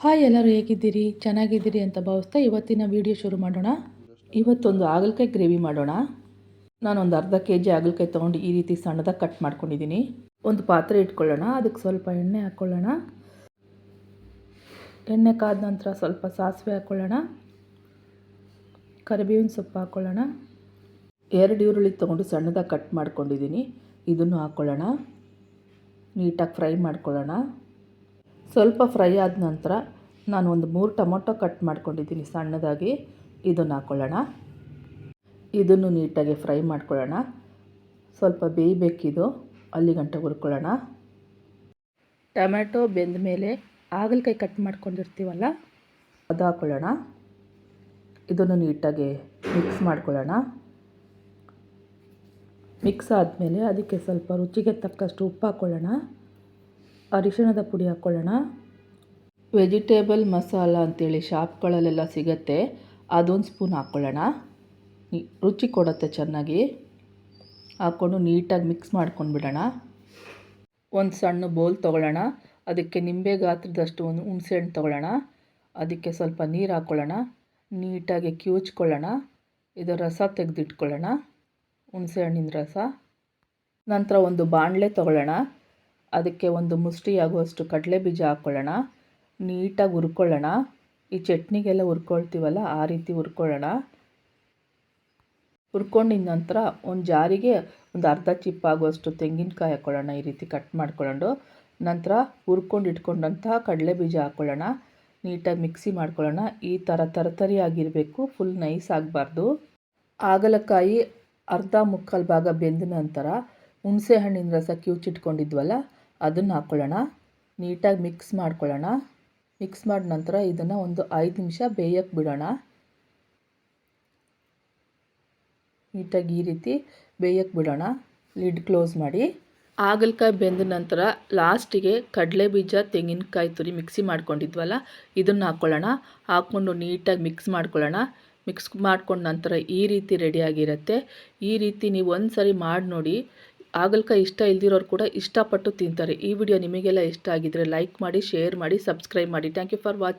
Hi ಎಲ್ಲರೂ ಹೇಗಿದ್ದೀರಿ? ಚೆನ್ನಾಗಿದ್ದೀರಿ ಅಂತ ಭಾವಿಸ್ತಾ ಇವತ್ತಿನ ವಿಡಿಯೋ ಶುರು ಮಾಡೋಣ. ಇವತ್ತೊಂದು ಹಾಗಲಕಾಯಿ ಗ್ರೇವಿ ಮಾಡೋಣ. ನಾನೊಂದು ಅರ್ಧ ಕೆ ಜಿ ಹಾಗಲಕಾಯಿ ತೊಗೊಂಡು ಈ ರೀತಿ ಸಣ್ಣದಾಗಿ ಕಟ್ ಮಾಡ್ಕೊಂಡಿದ್ದೀನಿ. ಒಂದು ಪಾತ್ರೆ ಇಟ್ಕೊಳ್ಳೋಣ. ಅದಕ್ಕೆ ಸ್ವಲ್ಪ ಎಣ್ಣೆ ಹಾಕ್ಕೊಳ್ಳೋಣ ಎಣ್ಣೆ ಕಾದ ನಂತರ ಸ್ವಲ್ಪ ಸಾಸಿವೆ ಹಾಕ್ಕೊಳ್ಳೋಣ ಕರಿಬೇವಿನ ಸೊಪ್ಪು ಹಾಕ್ಕೊಳ್ಳೋಣ ಎರಡು ಈರುಳ್ಳಿ ತೊಗೊಂಡು ಸಣ್ಣದಾಗಿ ಕಟ್ ಮಾಡ್ಕೊಂಡಿದ್ದೀನಿ. ಇದನ್ನು ಹಾಕ್ಕೊಳ್ಳೋಣ ನೀಟಾಗಿ ಫ್ರೈ ಮಾಡ್ಕೊಳ್ಳೋಣ. ಸ್ವಲ್ಪ ಫ್ರೈ ಆದ ನಂತರ ನಾನು ಒಂದು ಮೂರು ಟೊಮೊಟೊ ಕಟ್ ಮಾಡ್ಕೊಂಡಿದ್ದೀನಿ ಸಣ್ಣದಾಗಿ. ಇದನ್ನು ಹಾಕ್ಕೊಳ್ಳೋಣ ಇದನ್ನು ನೀಟಾಗಿ ಫ್ರೈ ಮಾಡ್ಕೊಳ್ಳೋಣ. ಸ್ವಲ್ಪ ಬೇಯಬೇಕಿದು. ಅಲ್ಲಿ ಗಂಟ ಹುರ್ಕೊಳ್ಳೋಣ. ಟೊಮೆಟೊ ಬೆಂದ ಮೇಲೆ ಹಾಗಲಕಾಯಿ ಕಟ್ ಮಾಡ್ಕೊಂಡಿರ್ತೀವಲ್ಲ, ಅದು ಹಾಕ್ಕೊಳ್ಳೋಣ ಇದನ್ನು ನೀಟಾಗಿ ಮಿಕ್ಸ್ ಮಾಡ್ಕೊಳ್ಳೋಣ. ಮಿಕ್ಸ್ ಆದಮೇಲೆ ಅದಕ್ಕೆ ಸ್ವಲ್ಪ ರುಚಿಗೆ ತಕ್ಕಷ್ಟು ಉಪ್ಪು ಹಾಕ್ಕೊಳ್ಳೋಣ ಅರಿಶಿಣದ ಪುಡಿ ಹಾಕ್ಕೊಳ್ಳೋಣ. ವೆಜಿಟೇಬಲ್ ಮಸಾಲ ಅಂತೇಳಿ ಶಾಪ್ಗಳಲ್ಲೆಲ್ಲ ಸಿಗತ್ತೆ, ಅದೊಂದು ಸ್ಪೂನ್ ಹಾಕ್ಕೊಳ್ಳೋಣ. ರುಚಿ ಕೊಡುತ್ತೆ ಚೆನ್ನಾಗಿ. ಹಾಕ್ಕೊಂಡು ನೀಟಾಗಿ ಮಿಕ್ಸ್ ಮಾಡ್ಕೊಂಡು ಬಿಡೋಣ ಒಂದು ಸಣ್ಣ ಬೌಲ್ ತೊಗೊಳ್ಳೋಣ. ಅದಕ್ಕೆ ನಿಂಬೆ ಗಾತ್ರದಷ್ಟು ಒಂದು ಹುಣಸೆಹಣ್ಣು ತೊಗೊಳ್ಳೋಣ. ಅದಕ್ಕೆ ಸ್ವಲ್ಪ ನೀರು ಹಾಕ್ಕೊಳ್ಳೋಣ. ನೀಟಾಗಿ ಕಿವುಚ್ಕೊಳ್ಳೋಣ ಇದರ ರಸ ತೆಗೆದಿಟ್ಕೊಳ್ಳೋಣ. ಹುಣಸೆಹಣ್ಣಿನ ರಸ. ನಂತರ ಒಂದು ಬಾಣಲೆ ತೊಗೊಳ್ಳೋಣ. ಅದಕ್ಕೆ ಒಂದು ಮುಷ್ಟಿ ಆಗುವಷ್ಟು ಕಡಲೆ ಬೀಜ ಹಾಕ್ಕೊಳ್ಳೋಣ. ನೀಟಾಗಿ ಹುರ್ಕೊಳ್ಳೋಣ. ಈ ಚಟ್ನಿಗೆಲ್ಲ ಹುರ್ಕೊಳ್ತೀವಲ್ಲ, ಆ ರೀತಿ ಹುರ್ಕೊಳ್ಳೋಣ. ಹುರ್ಕೊಂಡಿದ ನಂತರ ಒಂದು ಜಾರಿಗೆ ಒಂದು ಅರ್ಧ ಚಿಪ್ಪಾಗುವಷ್ಟು ತೆಂಗಿನಕಾಯಿ ಹಾಕ್ಕೊಳ್ಳೋಣ, ಈ ರೀತಿ ಕಟ್ ಮಾಡ್ಕೊಳ್ಳೋಣ ನಂತರ ಹುರ್ಕೊಂಡು ಇಟ್ಕೊಂಡಂತಹ ಕಡಲೆ ಬೀಜ ಹಾಕ್ಕೊಳ್ಳೋಣ. ನೀಟಾಗಿ ಮಿಕ್ಸಿ ಮಾಡ್ಕೊಳ್ಳೋಣ. ಈ ಥರ ತರತರಿ ಆಗಿರಬೇಕು ಫುಲ್ ನೈಸ್ ಆಗಬಾರ್ದು. ಹಾಗಲಕಾಯಿ ಅರ್ಧ ಮುಕ್ಕಾಲು ಭಾಗ ಬೆಂದ ನಂತರ ಹುಣಸೆ ಹಣ್ಣಿನ ರಸ ಕಿವುಚಿಟ್ಕೊಂಡಿದ್ವಲ್ಲ ಅದನ್ನು ಹಾಕ್ಕೊಳ್ಳೋಣ ನೀಟಾಗಿ ಮಿಕ್ಸ್ ಮಾಡ್ಕೊಳ್ಳೋಣ. ಮಿಕ್ಸ್ ಮಾಡಿದ ನಂತರ ಇದನ್ನು ಒಂದು ಐದು ನಿಮಿಷ ಬೇಯಕ್ಕೆ ಬಿಡೋಣ. ನೀಟಾಗಿ ಈ ರೀತಿ ಬೇಯಕ್ಕೆ ಬಿಡೋಣ. ಲಿಡ್ ಕ್ಲೋಸ್ ಮಾಡಿ. ಹಾಗಲಕಾಯಿ ಬೆಂದ ನಂತರ ಲಾಸ್ಟಿಗೆ ಕಡಲೆ ಬೀಜ ತೆಂಗಿನಕಾಯಿ ತುರಿ ಮಿಕ್ಸಿ ಮಾಡ್ಕೊಂಡಿದ್ವಲ್ಲ, ಇದನ್ನು ಹಾಕ್ಕೊಳ್ಳೋಣ ಹಾಕ್ಕೊಂಡು ನೀಟಾಗಿ ಮಿಕ್ಸ್ ಮಾಡ್ಕೊಳ್ಳೋಣ. ಮಿಕ್ಸ್ ಮಾಡ್ಕೊಂಡ ನಂತರ ಈ ರೀತಿ ರೆಡಿಯಾಗಿರುತ್ತೆ ಈ ರೀತಿ ನೀವು ಒಂದು ಸರಿ ಮಾಡಿ ನೋಡಿ. ಹಾಗಲಕಾಯಿ ಇಷ್ಟ ಇಲ್ದಿರೋರು ಕೂಡ ಇಷ್ಟಪಟ್ಟು ತಿಂತಾರೆ. ಈ ವಿಡಿಯೋ ನಿಮಗೆಲ್ಲ ಇಷ್ಟ ಆಗಿದ್ದರೆ ಲೈಕ್ ಮಾಡಿ ಶೇರ್ ಮಾಡಿ ಸಬ್ಸ್ಕ್ರೈಬ್ ಮಾಡಿ. Thank you for watching